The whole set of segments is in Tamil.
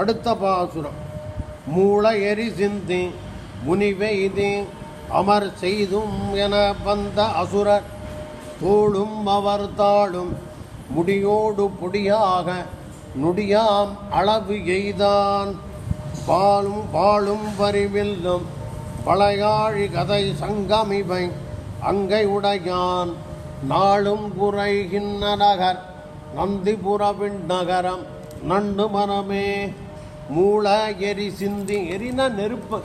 அடுத்த பாசுரம். மூள எரி சிந்தி முனிவெய்தி அமர் செய்தும் என வந்த அசுரர் தோளும் அவர் தாளும் முடியோடு பொடியாக நுடியாம் அளவு எய்தான். பாலும் பாலும் வரிவில்லும் பழையாழி கதை சங்கமிவை அங்கை உடையான். நாளும் குறைகின்ற நகர் நந்திபுரவின் நகரம் நண்டு மனமே மூளை எரி சிந்தி எரினா நெருப்பு.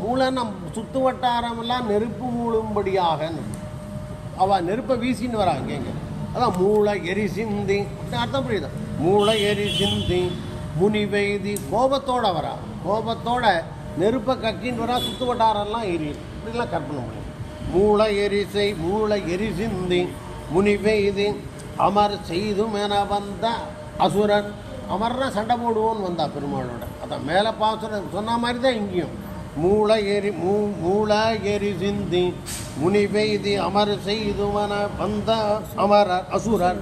மூளை நம் சுத்து வட்டாரமெல்லாம் நெருப்பு மூழும்படியாக அவ நெருப்பை வீசின்னு வராங்க இங்கே அதான் மூளை எரி சிந்தி. அர்த்தம் புரியுது? மூளை எரி சிந்தி. முனி வெய்தி கோபத்தோட வரா. கோபத்தோட நெருப்பை கக்கின்னு வரா சுத்து வட்டாரம்லாம் எரி. இப்படிலாம் கற்பனை முடியும் மூளை எரிசை மூளை எரி சிந்தி. முனி வெய்தி அமர் செய்தும் என வந்த அசுரன். அமர்னா சண்டை போடுவோன்னு வந்தா பெருமாளோட. அதான் மேலே பாசுரம் சொன்ன மாதிரி தான் இங்கேயும். மூளை எரி மூ மூளை எரி சிந்தி முனி பெய்தி அமர் செய்துவன வந்த அமரர் அசுரர்.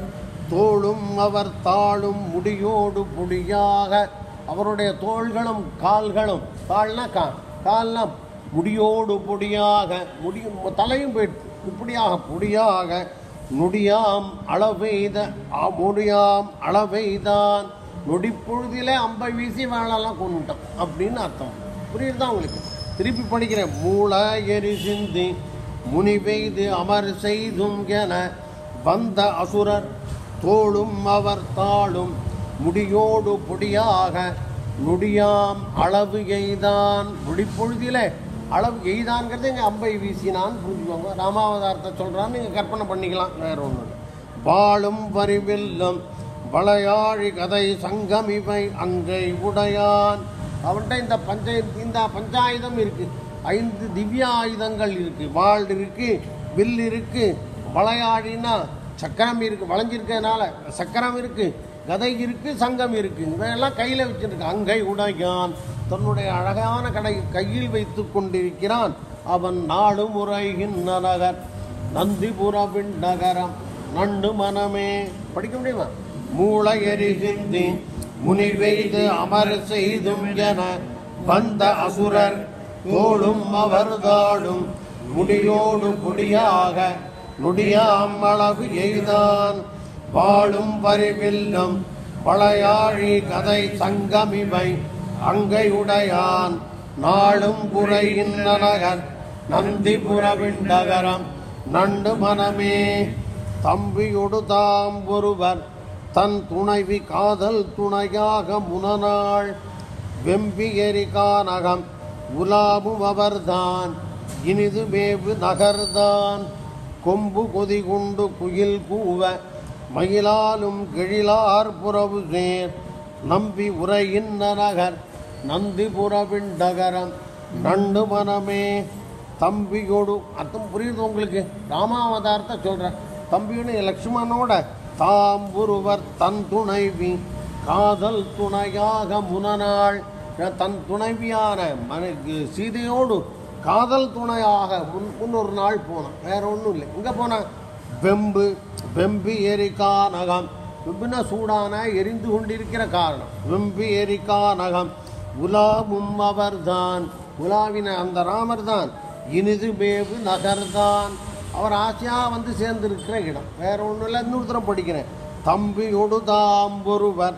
தோளும் அவர் தாளும் முடியோடு முடியாக அவருடைய தோள்களும் கால்களும் கால்னா கா கால்னா முடியோடு பொடியாக முடியும் தலையும் போயிட்டு இப்படியாக பொடியாக நொடியாம் அளவெய்த முடியாம் அளவெய்தான் நொடிப்பொழுதிலே அம்பை வீசி வேலைலாம் கொண்டுட்டோம் அப்படின்னு அர்த்தம். புரியுதுதான் உங்களுக்கு? திருப்பி படிக்கிறேன். மூளை எரி சிந்தி முனி பெய்து அமர் செய்தும் என வந்த அசுரர் தோளும் அவர் தாளும் முடியோடு பொடியாக நொடியாம் அளவு எய்தான். நொடிப்பொழுதிலே அளவு எய்தான்ங்கிறது இங்கே அம்பை வீசினான்னு புரிஞ்சுக்கோங்க ராமாவதாரத்தை சொல்கிறான்னு நீங்கள் கற்பனை பண்ணிக்கலாம் வேற ஒன்று வாழும் வரிவில்லும் வளையாழி கதை சங்கமிவை அங்கை உடையான். அவன்கிட்ட இந்த பஞ்ச இந்த பஞ்சாயுதம் இருக்குது ஐந்து திவ்ய ஆயுதங்கள் இருக்குது வாழ் இருக்குது வில் இருக்குது வளையாழின்னா சக்கரம் இருக்குது வளைஞ்சிருக்கிறதுனால சக்கரம் இருக்குது கதை இருக்கு சங்கம் இருக்குது இவையெல்லாம் கையில் வச்சிருக்கு. அங்கை உடையான். தன்னுடைய அழகான கடை கையில் வைத்து கொண்டிருக்கிறான். அவன் நாடு முறைகின்ற நகர் நந்திபுரவின் நகரம். நண்டு மனமே. படிக்க முடியுமா? மூளை சிந்தி முனி வெய்து அமர் செய்தும் என வந்த அசுரர் தோளும் அவர்தாளும் முடியோடு குடியாக நுடியாமளவு எய்தான். வாழும் பரிவில்லும் பழையாழி கதை சங்கமிவை அங்கை உடையான் நாளும் புறையின் நகர் நந்திபுரவின் நகரம் நண்டு மனமே. தம்பியொடு தாம் ஒருவர் தன் துணைவி காதல் துணையாக முனநாள். வெம்பியரிகானகம் உலாவும் அவர்தான் இனிது மேவு நகர்தான். கொம்பு கொதி கொண்டு குயில் கூவ மயிலாலும் கிழிலார் புறவு சேர் நம்பி உரையின்ற நகர் நந்தி புறவிண்டகரம் நண்டு மனமே தம்பியோடு அர்த்தம் புரியுது உங்களுக்கு? ராமாவதாரத்தை சொல்கிறேன் தம்பியோடு லக்ஷ்மணனோட தாம் ஒருவர் தன் துணைவி காதல் துணையாக முனநாள். தன் துணைவியான மனைக்கு சீதையோடு காதல் துணையாக முன் முன்னொரு நாள் போனான். வேற ஒன்றும் இல்லை. எங்கே போனான் வெம்பு வெம்பி எரிக்கா நகம். வெம்புனா சூடான எரிந்து கொண்டிருக்கிற காரணம். வெம்பி எரிக்கா நகம். உலாவும் அவர்தான். உலாவின அந்த ராமர் தான் இனிது மேவு நகர்தான் அவர் ஆசையாக வந்து சேர்ந்துருக்கிற இடம். வேற ஒன்றும் இல்லை இன்னொருத்தரம் படிக்கிறேன். தம்பியொடு தாம் ஒருவர்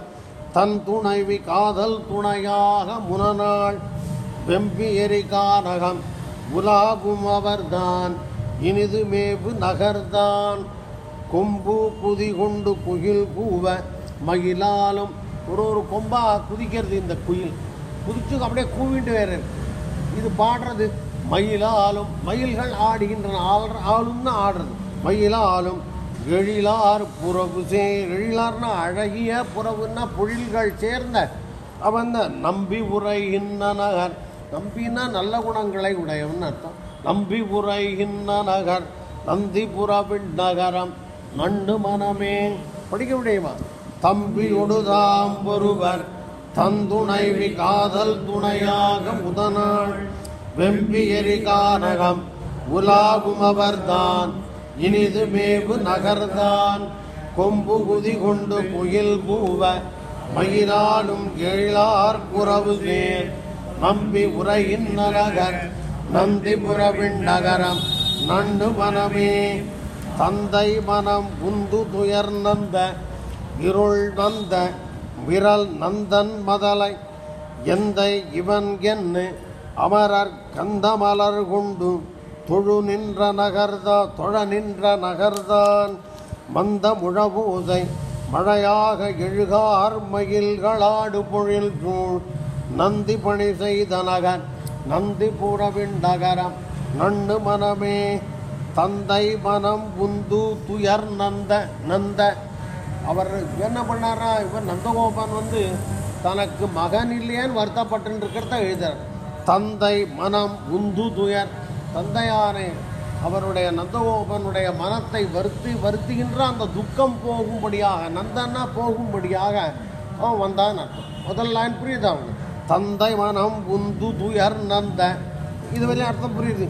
தன் துணைவி காதல் துணையாக முனநாள் வெம்பி எரிகானகம் உலாகும் அவர்தான் இனிது மேவு நகர்தான். கொம்பு குதி கொண்டு குயில் கூவ மகிழாலும். ஒரு ஒரு கொம்பா குதிக்கிறது இந்த குயில். குதிச்சு அப்படியே கூவிட்டு வேற இது பாடுறது மயிலாலும் மயில்கள் ஆடுகின்றன ஆள் ஆளும்னு ஆடுறது. மயிலாலும் எழிலார் புறவு சே எழிலார்னா அழகிய புறவுன்னா பொழில்கள் சேர்ந்த அவன் தான் நம்பி உரைகின்ற நகர் நம்பினா நல்ல குணங்களை உடையவன் அர்த்தம். நம்பி உரைகின்ற நகர் நந்திபுரவின் நகரம் நண்டு மனமே. படிக்க முடியுமா? தம்பியொடு தாம் ஒருவர் தந்துணைவி காதல் துணையாக முதனாள். வெம்பியரிகானகம் உலாவும் அவர்தான் இனிது மேவு நகர்தான். கொம்பு குதி கொண்டு குயில் பூவ மயிலாலும் எழிலார் குறவு சேர் நம்பி உரையின் நரகர் நந்திபுரவின் நகரம் நண்டு மனமே. தந்தை மனம் உந்து துயர் நந்த இருள் நந்த விரல் நந்தன் மதலை. எந்தை இவன் என்ன அமரர் கந்தமலர் கொண்டு தொழு நின்ற நகர்தா தொழ நின்ற நகர்தான் மந்த முழபூதை மழையாக எழுகார் மயில்களாடு பொழில் சூழ் நந்தி பணி செய்த நகர் நந்தி புறவின் நகரம். நண்டு மனமே தந்தை மனம் புந்து துயர் நந்த நந்த. அவர் என்ன பண்ணாரா? இவர் நந்தகோபான் வந்து தனக்கு மகன் இல்லையேன்னு வருத்தப்பட்டு இருக்கிறத எழுதுறார். தந்தை மனம் உந்து துயர் தந்தையானே அவருடைய நந்தகோபனுடைய மனத்தை வருத்தி வருத்துகின்ற அந்த துக்கம் போகும்படியாக நந்தன்னா போகும்படியாக அவன் வந்தான் அர்த்தம். முதல் லைன் புரியுது அவனுக்கு தந்தை மனம் உந்து துயர் நந்த. இது வரையும் அர்த்தம் புரியுது?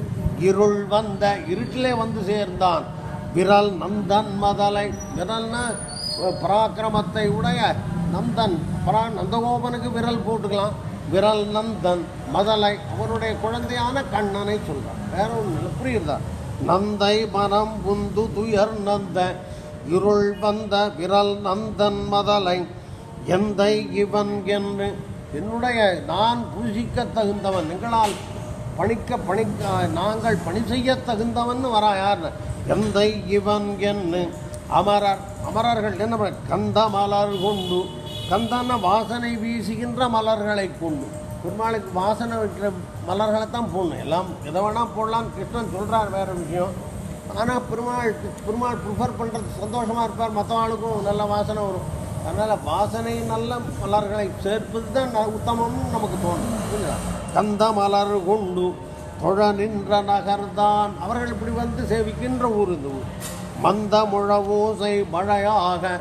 இருள் வந்த இருட்டிலே வந்து சேர்ந்தான். விரல் நந்தன் மதலை. விரல்னா பராக்கிரமத்தை உடைய நந்தன். பரா நந்தகோபனுக்கு விரல் போட்டுக்கலாம். விரல் நந்தன். மதலை அவருடைய குழந்தையான கண்ணனை சொல்றான் வேற ஒன்று புரியுதா? நந்தை மனம் உந்து துயர் நந்த இருள் வந்த விரல் நந்தன் மதலை எந்தை இவன் என்று. என்னுடைய நான் பூஜிக்க தகுந்தவன் எங்களால் பணிக்க பணி நாங்கள் பணி செய்ய தகுந்தவன் வரா யார்? எந்தை இவன் என்று. அமரர் அமரர்கள் என்ன கந்த மலர் கொண்டு கந்தன வாசனை வீசுகின்ற மலர்களை கொண்டு. பெருமாளுக்கு வாசனை வைக்கிற மலர்களை தான் போடணும். எல்லாம் எதை வேணால் போடலாம். கிருஷ்ணன் சொல்கிறார் வேறு விஷயம். ஆனால் பெருமாள் பெருமாள் ப்ரிஃபர் பண்ணுறது சந்தோஷமாக இருப்பார். மற்றவாளுக்கும் நல்ல வாசனை வரும். அதனால் வாசனை நல்ல மலர்களை சேர்ப்பது தான் ந- உத்தமம்னு நமக்கு தோணும். புரியுதா? கந்த மலர் கொண்டு தொழ நின்ற நகர்தான். அவர்கள் இப்படி வந்து சேவிக்கின்ற ஊர் இந்த ஊர் மந்த முழவோசை மழையாக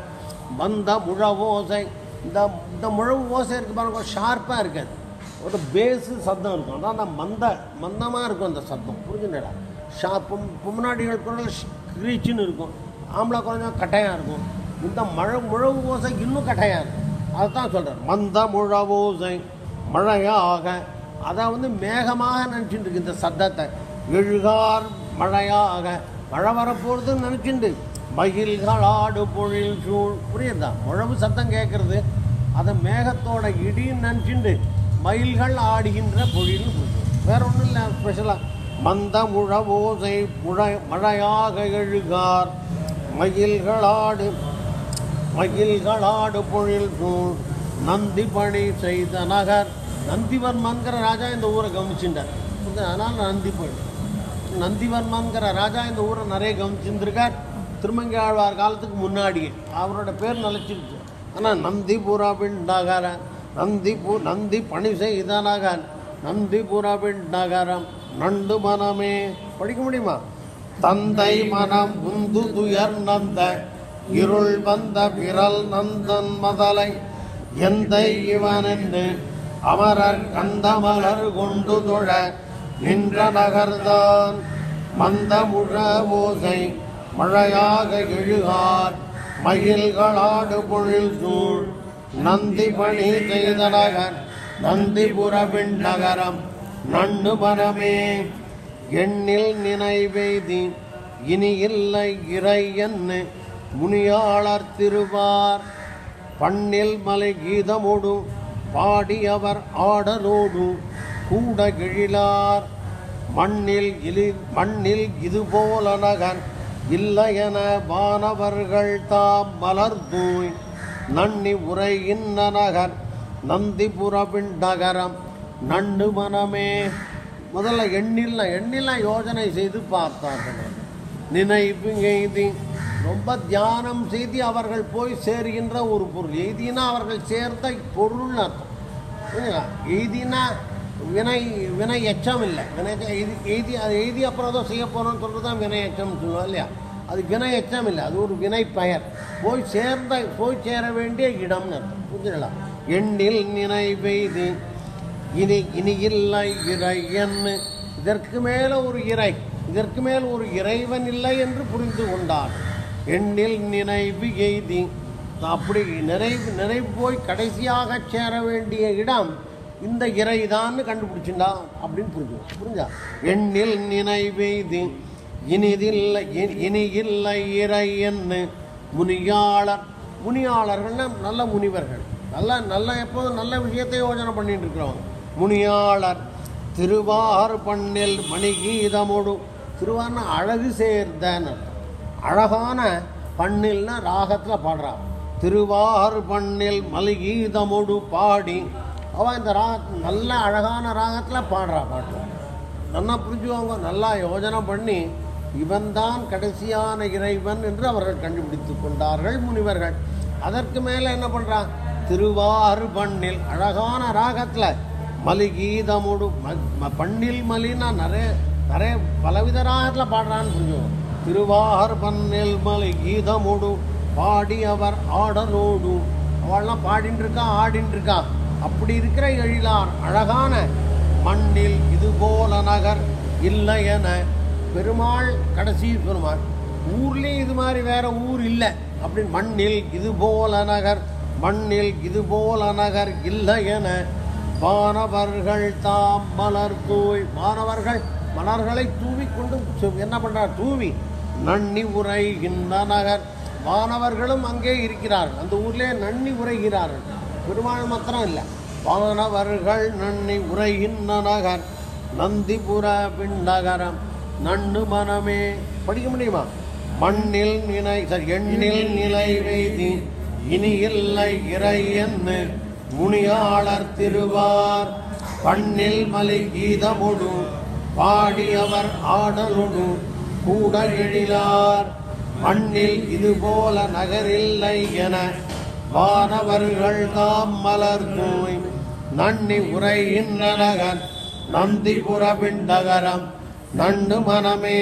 மந்த முழவோசை. இந்த இந்த முழவு ஓசை இருக்கு பாருங்க ஷார்ப்பாக இருக்காது ஒரு பேஸு சத்தம் இருக்கும். அதான் அந்த மந்த மந்தமாக இருக்கும் அந்த சத்தம். புரிஞ்சுடா ஷா பொம் பொம்னாடிகள் குரல் கிரீச்சின்னு இருக்கும். ஆம்பளை குறைஞ்சம் கட்டையாக இருக்கும். இந்த மழை முழவு ஓசை இன்னும் கட்டையாக இருக்கும். அதுதான் சொல்கிறார் மந்த முழவோசை மழையாக. அதை வந்து மேகமாக நினச்சிட்டு இருக்கு இந்த சத்தத்தை. எழுகார் மழையாக. மழை வரப்போகிறதுன்னு நினச்சிண்டு. மகிழ்களாடு பொழில் சூழ். புரியுதா? முழவு சத்தம் கேட்குறது அதை மேகத்தோட இடின்னு நினச்சிண்டு மயில்கள் ஆடுகின்ற பொழில் வேற ஒன்றும் இல்லை ஸ்பெஷலாக மந்த முழவோசை முழ மழையாக எழுகார். மயில்களாடு மயில்களாடு பொழில் சூழ். நந்தி பணி செய்த நகர். நந்திவர்மன்கிற ராஜா இந்த ஊரை கவனிச்சுட்டார் அதனால் நந்தி பணி. நந்திவர்மன்கிற ராஜா இந்த ஊரை நிறைய கவனிச்சிருந்திருக்கார். திருமங்கி ஆழ்வார் காலத்துக்கு முன்னாடியே. அவரோட பேர் நிலச்சிருச்சு. ஆனால் நந்திபுராவின் நகர நந்தி பூ நந்தி பணி செய்த நந்தி நந்திபுராவின் நகரம் நண்டு மனமே. படிக்க முடியுமா? தந்தை மனம் உந்து துயர் நந்த. இருள் வந்த விரல் நந்தன் மதலை. எந்த இவன் என்று அமரர் கந்தமலர் கொண்டு தொழ நின்ற நகர்தான் மந்த முழ ஓசை மழையாக எழுகார். மயில்களாடு பொழில் சூழ் நந்தி பணி செய்த நகர் நந்திபுரவின் நகரம் நண்டு மனமே எண்ணில் நினைவெய்தி இனி இல்லை இறை என்று முனியாளர் திருவார். பண்ணில் மலை கீதமோடு பாடியவர் ஆடலோடு கூட கிழிலார். மண்ணில் இலி மண்ணில் இதுபோல நகர் இல்லையென வானவர்கள் தாம் மலர் தூய் நன்னி உரையின்ன நகர் நந்திபுரவின் நகரம் நண்டு மனமே. முதல்ல எண்ணில்லாம் எண்ணில்லாம் யோஜனை செய்து பார்த்தார்கள். நினைப்பு எய்தி ரொம்ப தியானம் செய்து அவர்கள் போய் சேர்கின்ற ஒரு பொருள். எய்தினா அவர்கள் சேர்ந்த பொருள் அர்த்தம். எய்தினா வினை வினை எச்சம் இல்லை. வினை எய்தி எய்தி அதை எய்தி அப்புறம் ஏதோ செய்ய போகிறோம்னு சொல்கிறது தான் வினை எச்சம்னு சொல்லுவோம் இல்லையா? அது வினை எச்சம் இல்லை அது ஒரு வினை பெயர் போய் சேர்ந்த போய் சேர வேண்டிய இடம்னு அர்த்தம். எண்ணில் எண்ணில் நினைவெய்தி இனி இனி இல்லை இறை என்று. இதற்கு மேலே ஒரு இறை இதற்கு மேல் ஒரு இறைவன் இல்லை என்று புரிந்து கொண்டார் எண்ணில் நினைவு எய்தி அப்படி நிறைவு நிறைவு போய் கடைசியாக சேர வேண்டிய இடம் இந்த இறைதான்னு கண்டுபிடிச்சுண்டா அப்படின்னு புரிஞ்சு புரிஞ்சா? எண்ணில் நினைவெய்து இனிதில்லை இனி இல்லை இறை என்று முனியாளர் முனியாளர்கள்னா நல்ல முனிவர்கள். நல்ல நல்ல எப்போதும் நல்ல விஷயத்தை யோஜனை பண்ணிட்டு இருக்கிறோம் முனியாளர் திருவார் பண்ணில் மணிகீதமோடு திருவார்னா அழகு சேர்ந்தன்னு அழகான பண்ணில்னா ராகத்தில் பாடுறா திருவார் பண்ணில் மலிகீதமோடு பாடி அவன் இந்த ராக நல்ல அழகான ராகத்தில் பாடுறா பாட்டு. நல்லா புரிஞ்சுவாங்க நல்லா யோஜனை பண்ணி இவன்தான் கடைசியான இறைவன் என்று அவர்கள் கண்டுபிடித்து கொண்டார்கள் முனிவர்கள். அதற்கு மேலே என்ன பண்ணுறான் திருவாறு பண்ணில் அழகான ராகத்தில் மலிகீதமுடு ம- பண்ணில் மலினா நிறைய நிறைய பலவித ராகத்தில் பாடுறான்னு புரிஞ்சுவோம் திருவார் பண்ணில் மலை கீதமுடு பாடி அவர் ஆடலோடு. அவள்லாம் பாடின்னு இருக்கா ஆடின்னு இருக்கா அப்படி இருக்கிற எழிலார் அழகான மண்ணில் இது போல நகர் இல்லை என பெருமாள் கடைசி பெருமாள். ஊர்லேயும் இது மாதிரி வேற ஊர் இல்லை. அப்படின்னு மண்ணில் இது போல நகர் மண்ணில் இது போல நகர் இல்லை என மாணவர்கள் தாம் மலர் தூய் மாணவர்கள் மலர்களை தூவி கொண்டு என்ன பண்ணுறார் தூவி நன்னி உரைகின்ற நகர். மாணவர்களும் அங்கே இருக்கிறார்கள். அந்த ஊர்லேயே நன்னி உரைகிறார்கள். பெருமாள் மாத்திரம் இல்லை. மாணவர்கள் நன்னி உரைகின்ற நகர். நந்திபுர பிண்டகரம் நன்னு மனமே. படிக்க முடியுமா? மண்ணில் நினை சரி எண்ணில் நிலை வைதி இனி இல்லை இறை என்று முனியாளர் திருவார். பண்ணில் மலை கீதமுடு பாடியவர் ஆடலுடு கூட எழிலார். மண்ணில் இது போல நகரில்லை என வானவர்கள் தாம் மலர் நோய் நன்னி உரையின் நகர் நந்திபுர பிண்டகரம் தண்டு மனமே.